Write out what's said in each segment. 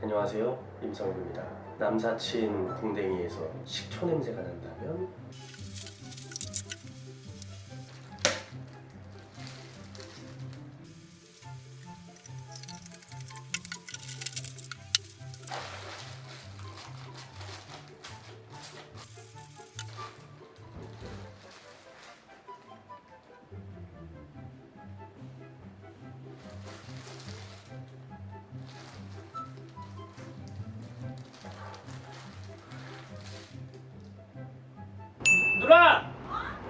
안녕하세요. 임성규입니다. 남사친 궁뎅이에서 식초 냄새가 난다면 누나!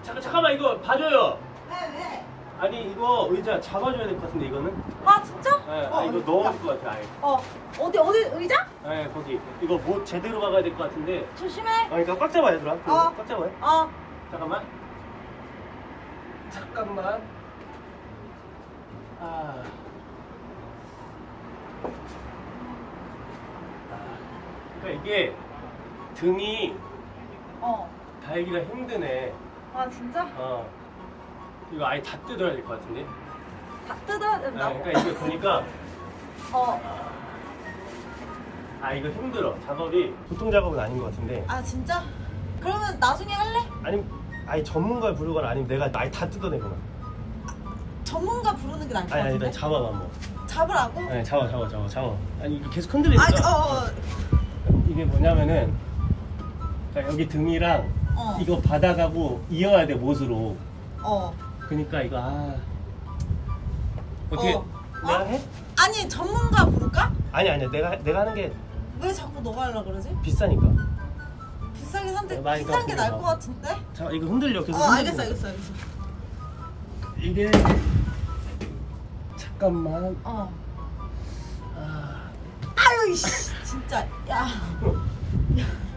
잠깐 잠깐만 이거 봐줘요 왜 왜? 아니 이거 의자 잡아줘야 될 것 같은데 이거는 아 진짜? 네, 어, 아, 이거 넘어질 것 같아 아예 어 어디 어디 의자? 네 거기 이거 뭐 제대로 박아야 될 것 같은데 조심해. 아 그러니까 꽉 잡아요 누나 그거 어. 꽉 잡아요 어 잠깐만. 잠깐만. 아. 아. 그러니까 이게 등이 어. 달기가 힘드네. 아 진짜? 어. 이거 아예 다 뜯어야 될 것 같은데. 다 뜯어야 아, 된다고? 그러니까 이게 보니까 어. 아 이거 힘들어. 작업이 보통 작업은 아닌 것 같은데. 아 진짜? 그러면 나중에 할래? 아니 아예 전문가를 부르거나 아니면 내가 아예 다 뜯어내거나. 전문가 부르는 게 나을 것 아니 아니 같은데? 나 잡아봐 한번. 잡으라고? 아니 잡아 잡아 잡아 잡아. 아니 이거 계속 흔들리니까. 아니 어, 어. 이게 뭐냐면은 자, 여기 등이랑 어. 이거 받아가고 이어야 돼 못으로 어. 그러니까 이거 아 어떻게 어. 내가 어? 해? 아니 전문가 부를까? 아니 아니야 내가 내가 하는 게 왜 자꾸 너가 하려 그러지? 비싸니까 비싸긴 한데 어, 많이 비싼 게 나을 것 같은데? 자 이거 흔들려 계속 어 흔들리고. 알겠어 알겠어 알겠어. 이게 잠깐만 어. 아, 아유 이씨 진짜 야.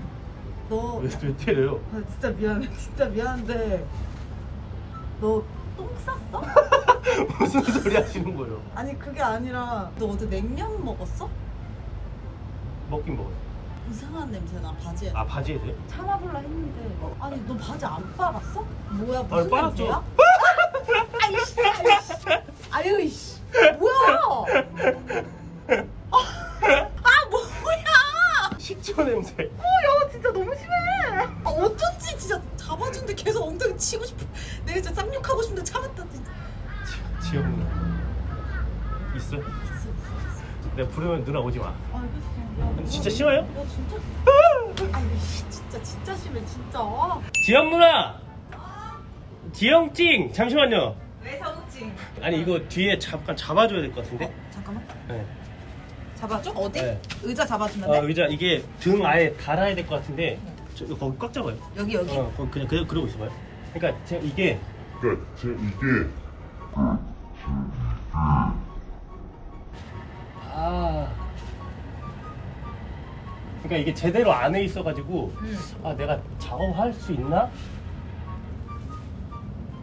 너 왜, 왜 때려요? 아, 진짜 미안해. 진짜 미안한데 너 똥 쌌어? 무슨 소리 하시는 거예요? 아니 그게 아니라 너 어제 냉면 먹었어? 먹긴 먹어요 이상한 냄새 나 바지에. 아 바지에 돼? 참아볼라 했는데 아니 너 바지 안 빨았어? 뭐야 무슨 아니, 빨았죠. 냄새야? 아이씨 아이씨 있어? 내가 부르면 누나 오지 마 알겠어. 근데 진짜 심해요? 야 진짜. 씨, 진짜 진짜 심해 진짜. 지영 누나! 지영 찡! 잠시만요. 왜 사고찡? 아니 이거 뒤에 잠깐 잡아줘야 될 것 같은데? 어, 잠깐만. 네. 잡아줘? 어디? 네. 의자 잡아주면 아 돼? 의자 이게 등 아예 달아야 될 것 같은데 저 이거 거기 꽉 잡아요. 여기 여기. 어 거기 그냥 그냥 그러고 있어봐요. 그러니까 제가 이게 그러니까 지금 이게 그러니까 이게 제대로 안에 있어가지고 응. 아 내가 작업할 수 있나?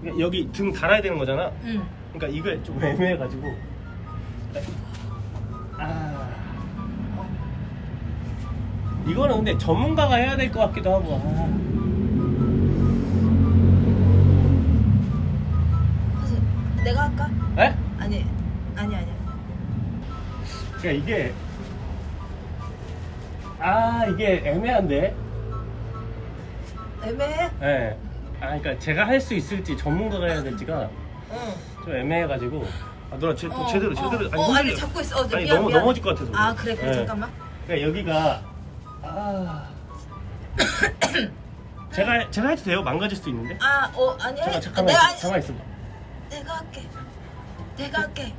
그러니까 여기 등 달아야 되는 거잖아. 응. 그러니까 이거 좀 애매해가지고 아 이거는 근데 전문가가 해야 될 것 같기도 하고 아. 내가 할까? 에? 아니 아니 아니. 그러니까 이게 아 이게 애매한데 애매해? 예. 아 그러니까 제가 할 수 있을지 전문가가 해야 될지가 응. 좀 애매해가지고 아 누나 제, 어, 제대로 어, 제대로 어, 아니 흔들려. 잡고 있어. 어, 아니 미안, 넘어, 미안. 넘어질 것 같아서 아 그래 그래 예. 잠깐만. 그러니까 여기가 아 제가 제가 해도 돼요 망가질 수도 있는데 아 어 아니 잠깐 아니, 잠깐만 내가 있어, 잠깐 있어 내가 할게. 내가 할게.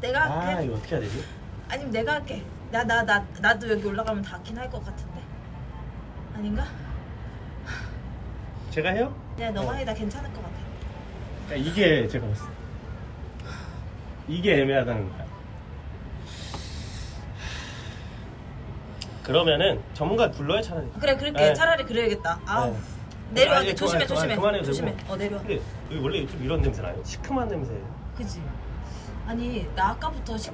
내가 할게. 아 이거 어떻게 해야 되지 아니면 내가 할게. 나 나 나 나도 여기 올라가면 닿긴 할 것 같은데. 아닌가? 제가 해요 내가 너가 어. 해나 괜찮을 것 같아. 그러니까 이게 제가 때 이게 애매하다는 거야 그러면은 전문가 불러야 차라리 그래 그렇게 네. 차라리 그래야겠다. 아우 네. 내려와 아니, 조심해 그만, 조심해 그만, 그만해도 조심해. 되고. 어 내려와. 근데 여기 원래 좀 이런 냄새 나요 시큼한 냄새예요 그지. 아니 나 아까부터 시...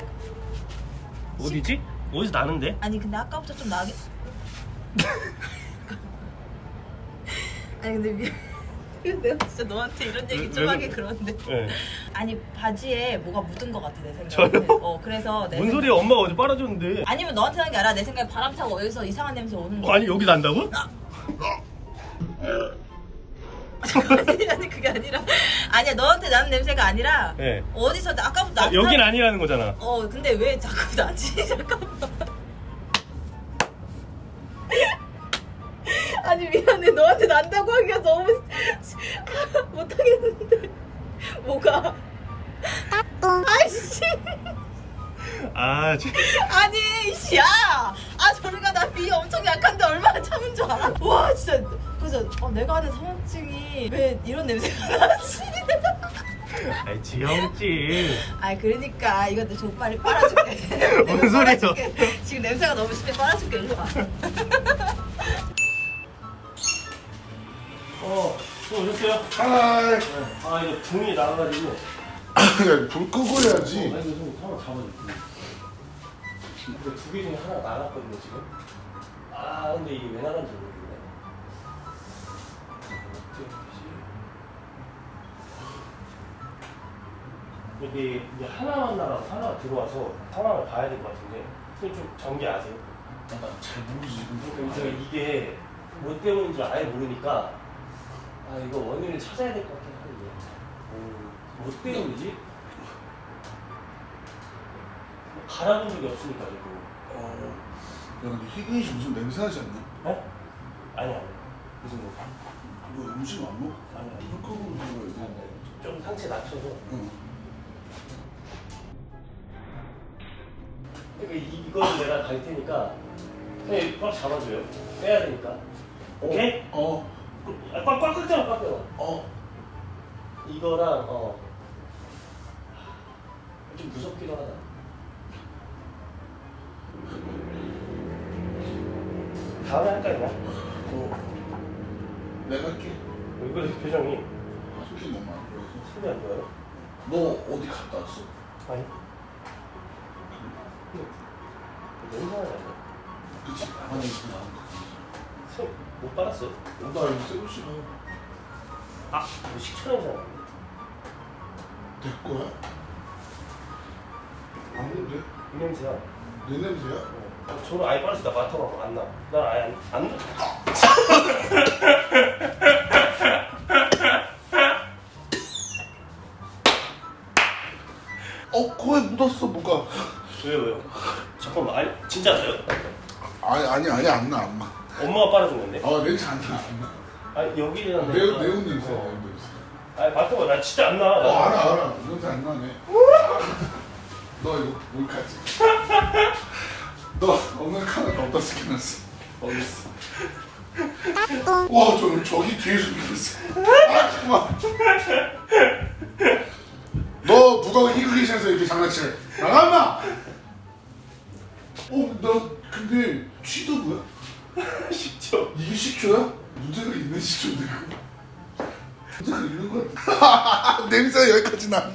어디지? 어디서 나는데? 아니 근데 아까부터 좀 나게. 아니 근데 미... 내가 진짜 너한테 이런 얘기 좀 왜, 왜, 하기 그런데 예. 아니 바지에 뭐가 묻은 것 같아 내 생각에 저요? 어 그래서 내 뭔 생각- 소리야 엄마가 어제 빨아줬는데 아니면 너한테 하는 게 아니라 내 생각에 바람 타고 어디서 이상한 냄새 오는 거 아니 여기 난다고? 아니 아니 그게 아니라. 아니야 너한테 나는 냄새가 아니라 네. 어디서 아까부터 아, 나 여긴 아니라는 거잖아. 어 근데 왜 자꾸 나지? 잠깐만. 아니 미안해. 너한테 난다고 하기가 너무 못하겠는데. 뭐가? 아이씨. 아 진- 아니 이씨야. 아 저리가 나 비 엄청 약한데 얼마나 참은 줄 알아? 와 진짜. 그래서 어, 내가 하는 성형증이 왜 이런 냄새가 나지? 아이 지영씨 아 그러니까 이것도 족발이 빨아줄게. 뭔 소리야. 빨아줄게. 지금 냄새가 너무 심해. 빨아줄게 일로 와. 어, 또 오셨어요? 하이 아. 이거 등이 나와가지고. 불 끄고 해야지. 아니 이거 좀 하나 잡아줄게. 근데 두개 중에 하나 나갔거든요 지금. 아 근데 이게 왜 나간지 모르겠네 어 이게 이제 하나만 나가고 하나가 들어와서 상황을 봐야 될 것 같은데 좀 전개 아세요? 나잘 모르지 그래서 이게 뭐 때문인지 아예 모르니까 아 이거 원인을 찾아야 될 것 같긴 한데 음, 뭐 때문이지? 뭐 갈아본 적이 없으니까 지금 어, 야 근데 희근이 무슨 냄새 나지 않냐? 어? 아니 아니 무슨 뭐 너 음식 안 먹어? 아니 아니 불 끄고 먹어야 돼 좀 상체 낮춰서 응. 그러니까 이, 이거는 내가 갈 테니까 그냥 꽉 잡아줘요 빼야 되니까 오케이? 어, 아, 꽉, 꽉꽉 잡아 꽉 잡아 어. 이거랑 어. 좀 무섭기도 하다. 다음에 할까 그냥? 어. 내가 할게 왜 그래 표정이 아, 솔직히 너무 안 그래서 소리 안 좋아요? 너 어디 갔다 왔어? 아니. 너무 나는 거못 빨았어요? 나 이거 새우 싫어 아, 이거 식초 냄새 나는데. 내 거야? 아닌데? 이 냄새야. 내 냄새야? 어, 저는 아예 빨았을 때 맡아봐 안 나. 난 아예 안, 안 나. 진짜 나요? 아니 아니 아니 안 나 안 나. 엄마가 빨아준 건데? 아 냄새 안 나 안 나. 아니 여기는 매운 매운 냄새 어. 매운 냄새 아니 맡아봐. 나 진짜 안 나. 어 알아 알아. 냄새 안 나네. 너 이거 몰카지? 너 오늘 카메라 어디다 스캔했어? 어딨어? 와 저 저기 뒤에 숨겼어. 아 잠깐만 너 누가 희극기에서 이렇게 장난치래 나가마 어나 근데 취도 뭐야? 식초. 이게 식초야? 문제가 있는 식초인데 그거 문제가 있는 거 같아 냄새가 여기까지 나